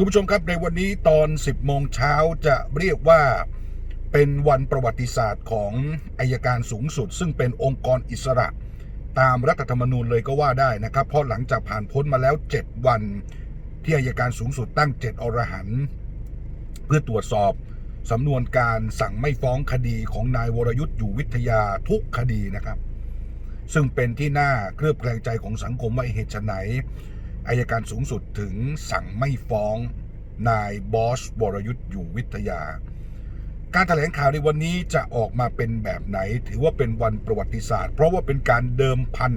คุณผู้ชมครับในวันนี้ตอน 10 โมงเช้าจะเรียกว่าเป็นวันประวัติศาสตร์ของอายการสูงสุด ซึ่งเป็นองค์กรอิสระ ตามรัฐธรรมนูญเลยก็ว่าได้นะครับ เพราะหลังจากผ่านพ้นมาแล้ว 7 วัน ที่อายการสูงสุดตั้ง 7 อรหันต์เพื่อตรวจสอบสำนวนการสั่งไม่ฟ้องคดีของนายวรยุทธ์อยู่วิทยาทุกคดีนะครับ ซึ่งเป็นที่น่าเคลือบแคลงใจของสังคมว่าเหตุไฉน อายการสูงสุดถึงสั่งไม่ฟ้องนายบอสวรยุทธ์อยู่วิทยา การแถลงข่าวในวันนี้จะออกมาเป็นแบบไหน ถือว่าเป็นวันประวัติศาสตร์ เพราะว่าเป็นการเดิมพัน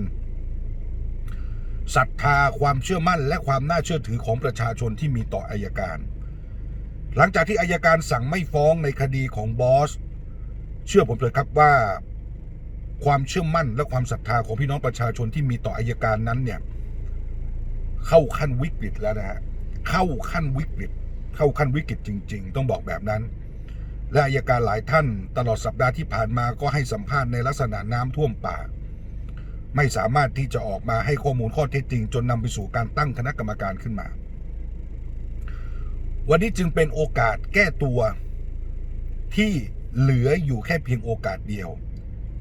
ศรัทธาความเชื่อมั่น และความน่าเชื่อถือของประชาชนที่มีต่ออายการ หลังจากที่อายการสั่งไม่ฟ้องในคดีของบอส เชื่อผมเลยครับว่า ความเชื่อมั่นและความศรัทธาของพี่น้องประชาชนที่มีต่ออายการนั้นเนี่ย เข้าขั้นวิกฤตแล้วนะฮะเข้าขั้นวิกฤต เข้าขั้นวิกฤตจริง ๆ ต้องบอกแบบนั้น และอายการหลายท่านตลอดสัปดาห์ที่ผ่านมาก็ให้สัมภาษณ์ในลักษณะน้ำท่วมป่า ไม่สามารถที่จะออกมาให้ข้อมูลข้อเท็จจริง จนนำไปสู่การตั้งคณะกรรมการขึ้นมา วันนี้จึงเป็นโอกาสแก้ตัวที่เหลืออยู่แค่เพียงโอกาสเดียว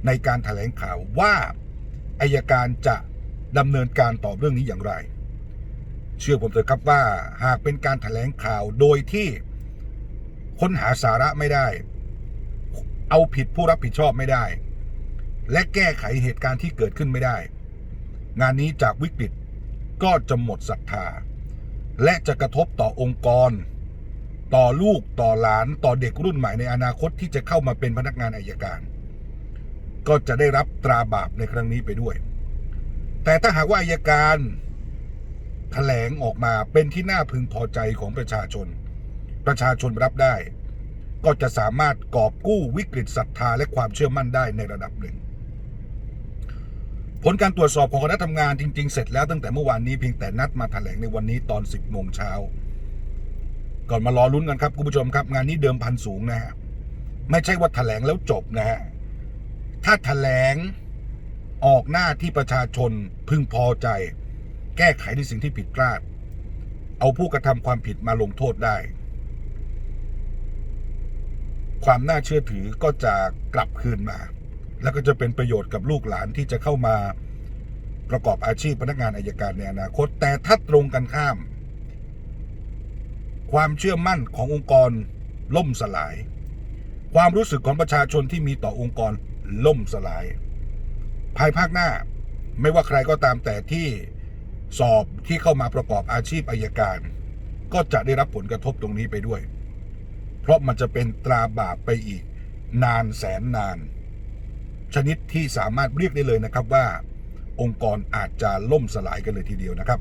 ในการถแถลงข่าวว่าอายการจะดำเนินการต่อเรื่องนี้อย่างไร เชื่อผมเถอะครับว่าหากเป็นการถแถลงข่าวโดยที่ค้นหาสาระไม่ได้ เอาผิดผู้รับผิดชอบไม่ได้ และแก้ไขเหตุการณ์ที่เกิดขึ้นไม่ได้ งานนี้จากวิกฤตก็จะหมดศรัทธา และจะกระทบต่อองค์กร ต่อลูกต่อหลานต่อเด็กรุ่นใหม่ในอนาคตที่จะเข้ามาเป็นพนักงานอายการ ก็จะได้รับตราบาปในครั้งนี้ไปด้วย แต่ถ้าหากว่าอายการ แถลงออกมาเป็นที่น่าพึงพอใจของประชาชน ประชาชนรับได้ ก็จะสามารถกอบกู้วิกฤตศรัทธาและความเชื่อมั่นได้ในระดับหนึ่ง ผลการตรวจสอบของคณะทำงานจริง ๆ เสร็จแล้วตั้งแต่เมื่อวานนี้เพียงแต่นัดมาแถลงในวันนี้ตอน 10โมงเช้าก่อนมารอลุ้นกันครับคุณผู้ชมครับ งานนี้เดิมพันสูงนะฮะไม่ใช่ว่าแถลงแล้วจบนะฮะถ้าแถลงออกหน้าที่ประชาชนพึงพอใจ แก้ไขในสิ่งที่ผิดพลาด เอาผู้กระทำความผิดมาลงโทษได้ ความน่าเชื่อถือก็จะกลับคืนมา แล้วก็จะเป็นประโยชน์กับลูกหลานที่จะเข้ามาประกอบอาชีพพนักงานอายการในอนาคต แต่ถ้าตรงกันข้าม ความเชื่อมั่นขององค์กรล่มสลาย ความรู้สึกของประชาชนที่มีต่อองค์กรล่มสลาย ภายภาคหน้าไม่ว่าใครก็ตามแต่ที่ สอบที่เข้ามาประกอบอาชีพอายการ ก็จะได้รับผลกระทบตรงนี้ไปด้วย เพราะมันจะเป็นตราบาปไปอีก นานแสนนาน ชนิดที่สามารถเรียกได้เลยนะครับว่า องค์กรอาจจะล่มสลายกันเลยทีเดียวนะครับ